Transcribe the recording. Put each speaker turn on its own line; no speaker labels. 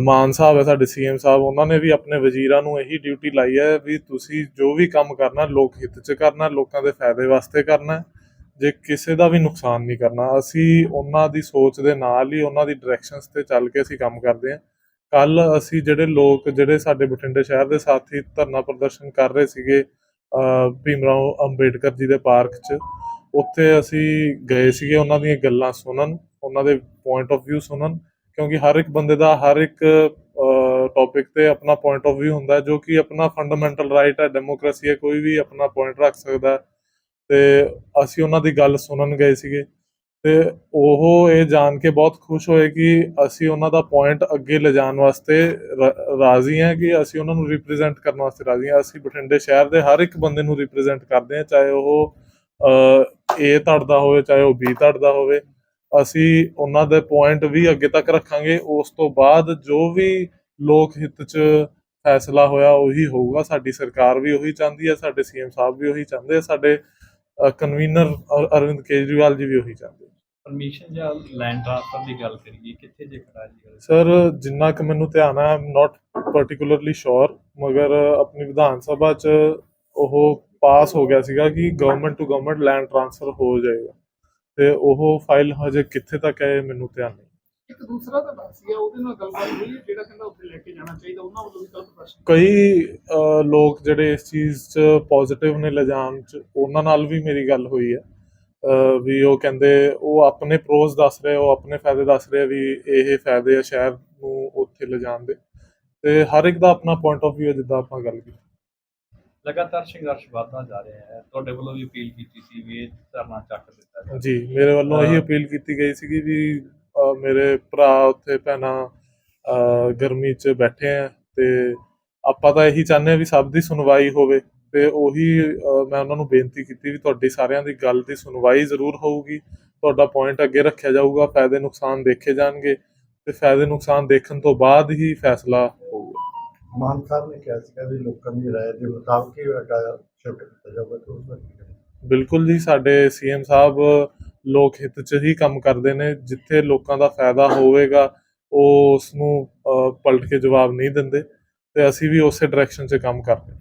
ਮਾਨ ਸਾਹਿਬ ਹੈ ਸਾਡੇ ਸੀਐਮ ਸਾਹਿਬ ਉਹਨਾਂ ਨੇ ਵੀ ਆਪਣੇ ਵਜ਼ੀਰਾਂ ਨੂੰ ਇਹੀ ਡਿਊਟੀ ਲਾਈ ਹੈ ਵੀ ਤੁਸੀਂ ਜੋ ਵੀ ਕੰਮ ਕਰਨਾ ਲੋਕ ਹਿੱਤ 'ਚ ਕਰਨਾ ਲੋਕਾਂ ਦੇ ਫਾਇਦੇ ਵਾਸਤੇ ਕਰਨਾ ਜੇ ਕਿਸੇ ਦਾ ਵੀ ਨੁਕਸਾਨ ਨਹੀਂ ਕਰਨਾ ਅਸੀਂ ਉਹਨਾਂ ਦੀ ਸੋਚ ਦੇ ਨਾਲ ਹੀ ਉਹਨਾਂ ਦੀ ਡਾਇਰੈਕਸ਼ਨਸ ਤੇ ਚੱਲ ਕੇ ਅਸੀਂ ਕੰਮ ਕਰਦੇ ਹਾਂ। ਕੱਲ ਅਸੀਂ ਜਿਹੜੇ ਲੋਕ ਜਿਹੜੇ ਸਾਡੇ ਬਠਿੰਡੇ ਸ਼ਹਿਰ ਦੇ ਸਾਥੀ ਧਰਨਾ ਪ੍ਰਦਰਸ਼ਨ ਕਰ ਰਹੇ ਸੀਗੇ ਅ, ਭੀਮਰਾਓ ਅੰਬੇਡਕਰ ਜੀ ਦੇ ਪਾਰਕ 'ਚ ਉੱਥੇ ਅਸੀਂ ਗਏ ਸੀਗੇ ਉਹਨਾਂ ਦੀਆਂ ਗੱਲਾਂ ਸੁਣਨ ਉਹਨਾਂ ਦੇ ਪੁਆਇੰਟ ਆਫ View ਸੁਣਨ ਕਿਉਂਕਿ ਹਰ ਇੱਕ ਬੰਦੇ ਦਾ ਹਰ ਇੱਕ ਟੌਪਿਕ ਤੇ ਆਪਣਾ ਪੁਆਇੰਟ ਆਫ View ਹੁੰਦਾ ਜੋ ਕਿ ਆਪਣਾ ਫੰਡਾਮੈਂਟਲ ਰਾਈਟ ਹੈ ਡੈਮੋਕ੍ਰੇਸੀ ਹੈ, ਕੋਈ ਵੀ ਆਪਣਾ ਪੁਆਇੰਟ ਰੱਖ ਸਕਦਾ ਹੈ। ਤੇ ਅਸੀਂ ਉਹਨਾਂ ਦੀ ਗੱਲ ਸੁਣਨ ਗਏ ਸੀਗੇ। ਤੇ ਉਹ ਇਹ ਜਾਣ ਕੇ ਬਹੁਤ ਖੁਸ਼ ਹੋਏ ਕਿ ਅਸੀਂ ਉਹਨਾਂ ਦਾ ਪੁਆਇੰਟ ਅੱਗੇ ਲਿਜਾਣ ਵਾਸਤੇ ਰਾਜ਼ੀ ਹਾਂ ਕਿ ਅਸੀਂ ਉਹਨਾਂ ਨੂੰ ਰਿਪਰੈਜ਼ੈਂਟ ਕਰਨ ਵਾਸਤੇ ਰਾਜ਼ੀ ਹਾਂ। ਅਸੀਂ ਬਠਿੰਡੇ ਸ਼ਹਿਰ ਦੇ ਹਰ ਇੱਕ ਬੰਦੇ ਨੂੰ ਰਿਪਰੈਜ਼ੈਂਟ ਕਰਦੇ ਹਾਂ, ਚਾਹੇ ਉਹ ਏ ਧੜ ਦਾ ਹੋਵੇ, ਚਾਹੇ ਉਹ ਬੀ ਧੜ ਦਾ ਹੋਵੇ। ਅਸੀਂ ਉਹਨਾਂ ਦੇ ਪੁਆਇੰਟ ਵੀ ਅੱਗੇ ਤੱਕ ਰੱਖਾਂਗੇ। ਉਸ ਤੋਂ ਬਾਅਦ ਜੋ ਵੀ ਲੋਕ ਹਿੱਤ 'ਚ ਫੈਸਲਾ ਹੋਇਆ ਉਹੀ ਹੋਊਗਾ। ਸਾਡੀ ਸਰਕਾਰ ਵੀ ਉਹੀ ਚਾਹੁੰਦੀ ਹੈ ਸਾਡੇ ਸੀਐਮ ਸਾਹਿਬ ਵੀ ਉਹੀ ਚਾਹੁੰਦੇ ਆ ਸਾਡੇ ਕਨਵੀਨਰ ਅਰਵਿੰਦ ਕੇਜਰੀਵਾਲ ਜੀ ਵੀ ਉਹੀ ਚਾਹੁੰਦੇ।
ਪਰਮਿਸ਼ਨ ਜਾਂ ਲੈਂਡ ਟ੍ਰਾਂਸਫਰ ਦੀ ਗੱਲ ਕਰੀਏ ਕਿੱਥੇ ਜੇ ਖੜਾ ਜੀ
ਸਰ ਜਿੰਨਾ ਕਿ ਮੈਨੂੰ ਧਿਆਨ ਹੈ ਆਮ ਨਾਟ ਪਾਰਟਿਕੂਲਰਲੀ ਸ਼ੋਰ ਮਗਰ ਆਪਣੀ ਵਿਧਾਨ ਸਭਾ 'ਚ ਉਹ ਪਾਸ ਹੋ ਗਿਆ ਸੀਗਾ ਕਿ government to government land transfer ਹੋ ਜਾਏਗਾ। ਤੇ ਉਹ ਫਾਈਲ ਹਜੇ ਕਿੱਥੇ ਤੱਕ ਹੈ ਮੈਨੂੰ ਧਿਆਨ ਨਹੀਂ।
ਇੱਕ ਦੂਸਰਾ ਤਾਂ ਦੱਸ ਗਿਆ ਉਹਦੇ ਨਾਲ ਗੱਲਬਾਤ ਹੋਈ ਜਿਹੜਾ ਕਹਿੰਦਾ ਉੱਥੇ ਲੈ ਕੇ ਜਾਣਾ ਚਾਹੀਦਾ ਉਹਨਾਂ ਵੱਲੋਂ ਵੀ ਗਲਤ ਪ੍ਰਸ਼ਨ
ਕਈ ਲੋਕ ਜਿਹੜੇ ਇਸ ਚੀਜ਼ 'ਚ ਪੋਜ਼ਿਟਿਵ ਨੇ ਲਿਜਾਣ 'ਚ ਉਹਨਾਂ ਨਾਲ ਵੀ ਮੇਰੀ ਗੱਲ ਹੋਈ ਹੈ। ਵੀ ਉਹ ਕਹਿੰਦੇ ਉਹ ਆਪਣੇ ਪ੍ਰੋਜ਼ ਦੱਸ ਰਹੇ ਉਹ ਆਪਣੇ ਫਾਇਦੇ ਦੱਸ ਰਹੇ ਵੀ ਇਹ ਫਾਇਦੇ ਆ ਸ਼ਹਿਰ ਨੂੰ ਉੱਥੇ ਲਿਜਾਣ ਦੇ। ਤੇ ਹਰ ਇੱਕ ਦਾ ਆਪਣਾ ਪੁਆਇੰਟ ਆਫ View ਹੈ ਜਿੱਦਾਂ ਆਪਾਂ ਗੱਲ ਕੀਤੀ।
ਲਗਾਤਾਰ ਸੰਘਰਸ਼ ਵਧਦਾ ਜਾ ਰਿਹਾ ਹੈ। ਤੁਹਾਡੇ ਵੱਲੋਂ ਵੀ ਅਪੀਲ ਕੀਤੀ ਸੀ ਵੀ ਇਹ ਧਰਨਾ ਚੱਕ ਦਿੱਤਾ ਜਾਵੇ।
ਜੀ ਮੇਰੇ ਵੱਲੋਂ ਇਹੀ। ਅਪੀਲ ਕੀਤੀ ਗਈ ਵੀ ਅ, ਮੇਰੇ ਭਰਾ ਉੱਥੇ ਭੈਣਾਂ ਗਰਮੀ 'ਚ ਬੈਠੇ ਆ ਤੇ ਆਪਾਂ ਤਾਂ ਇਹੀ ਚਾਹੁੰਦੇ ਆ ਵੀ ਸਭ ਦੀ ਸੁਣਵਾਈ ਹੋਵੇ ਤੇ ਉਹੀ ਮੈਂ ਉਹਨਾਂ ਨੂੰ ਬੇਨਤੀ ਕੀਤੀ ਵੀ ਤੁਹਾਡੀ ਸਾਰਿਆਂ ਦੀ ਗੱਲ ਦੀ ਸੁਣਵਾਈ ਜ਼ਰੂਰ ਹੋਊਗੀ। ਤੁਹਾਡਾ ਪੁਆਇੰਟ ਅੱਗੇ ਰੱਖਿਆ ਜਾਊਗਾ ਫਾਇਦੇ ਨੁਕਸਾਨ ਦੇਖੇ ਜਾਣਗੇ ਤੇ ਫਾਇਦੇ ਨੁਕਸਾਨ ਦੇਖਣ ਤੋਂ ਬਾਅਦ ਹੀ ਫੈਸਲਾ ਹੋਊਗਾ।
ਮਾਨ ਸਾਹਿਬ ਨੇ ਕਿਹਾ ਸੀਗਾ ਵੀ ਲੋਕਾਂ ਦੀ ਰਾਏ ਦੇ ਮੁਤਾਬਕ ਹੀ ਅਗਾ ਸ਼ਿਫਟ ਕੀਤਾ ਜਾਊਗਾ, ਤੇ ਉਸ ਬਾਰੇ
ਬਿਲਕੁਲ ਜੀ, ਸਾਡੇ ਸੀਐਮ ਸਾਹਿਬ ਲੋਕ ਹਿੱਤ 'ਚ ਹੀ ਕੰਮ ਕਰਦੇ ਨੇ, ਜਿੱਥੇ ਲੋਕਾਂ ਦਾ ਫਾਇਦਾ ਹੋਵੇਗਾ, ਉਹ ਉਸ ਨੂੰ ਪਲਟ ਕੇ ਜਵਾਬ ਨਹੀਂ ਦਿੰਦੇ, ਤੇ ਅਸੀਂ ਵੀ ਉਸੇ ਡਾਇਰੈਕਸ਼ਨ 'ਚ ਕੰਮ ਕਰਦੇ